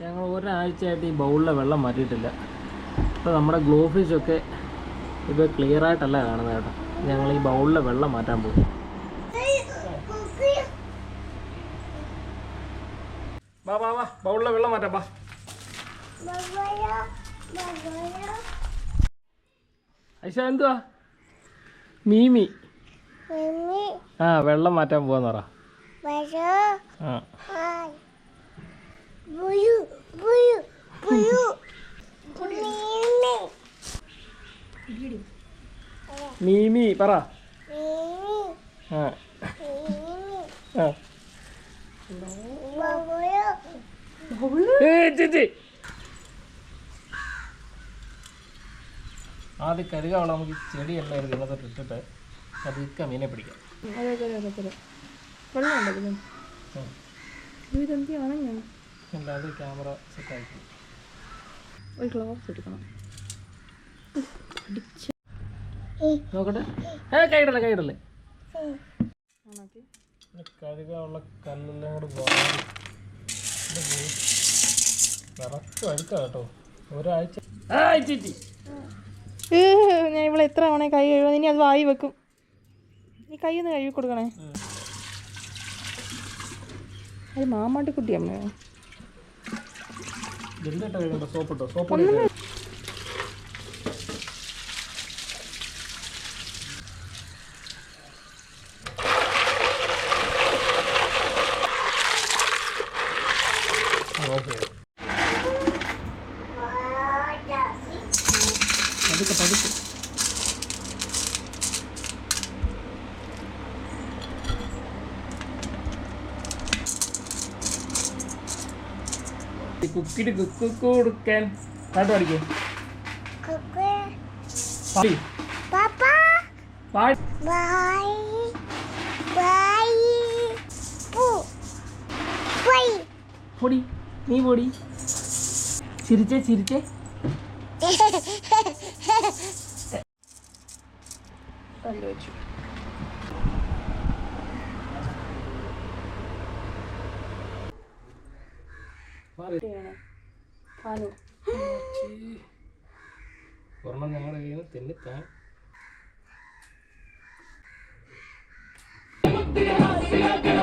ഞങ്ങൾ ഒരാഴ്ചയായിട്ട് ഈ ബൗളിലെ വെള്ളം മാറ്റിയിട്ടില്ല. അപ്പോൾ നമ്മുടെ ഗ്ലോ ഒക്കെ ഇപ്പോൾ ക്ലിയർ ആയിട്ടല്ല കാണുന്നത് കേട്ടോ. ഞങ്ങൾ ഈ ബൗളിലെ വെള്ളം മാറ്റാൻ പോകും വാ വാ വാ ബൗളിലെ വെള്ളം മാറ്റാം വാ. ഐഷ എന്തുവാ? മീമി. ആ വെള്ളം മാറ്റാൻ പോവാന്ന് പറ. ആ. മീമി പറ. ആ. ആ. ആദ്യം കരുകാവളം നമുക്ക് ചെടി എല്ലാം ഒരു ദിവസം ഇട്ടിട്ട് കരുക്ക മീനെ പിടിക്കാം. അതെ അതെ അതെ അതെ. വെള്ളം ഉണ്ടല്ലോ. ഉം. ഇതെന്തിയാണ് ഞാൻ ക്യാമറ സെറ്റ് ആക്കി ഒരു ഗ്ലൗസ് എടുക്കണം. നോക്കട്ടെ. ഏ കൈയിടല്ലേ കൈയിടല്ലേ? ഓണാക്കി കഴുകാനുള്ള കല്ലെല്ലാം കൂടെ വാങ്ങി നിറച്ച് അഴുക്കാ കേട്ടോ. ഒരാഴ്ച ഞാൻ ഇവിടെ എത്ര തവണ കൈ കഴുകുന്നത് ഇനി അത് വായി വെക്കും. നീ കൈ ഒന്ന് കഴുകി കൊടുക്കണേ. അത് മാമാട്ടിക്കുട്ടി അമ്മ എന്തിട്ട് കഴുകണ്ട സോപ്പിട്ടോ സോപ്പ് ഓക്കെ. പതുക്കെ പതുക്കെ. കുക്കിട്ട് കുക്കു കൊടുക്കാൻ. പാട്ട് പഠിക്കേ പാടി. പാടി. പൊടി. നീ പൊടി. ചിരിച്ചേ ചിരിച്ചേ. വെച്ചു. ഒരെണ്ണം ഞങ്ങളുടെ കയ്യിൽ നിന്ന് തെന്നിത്താൻ. tira,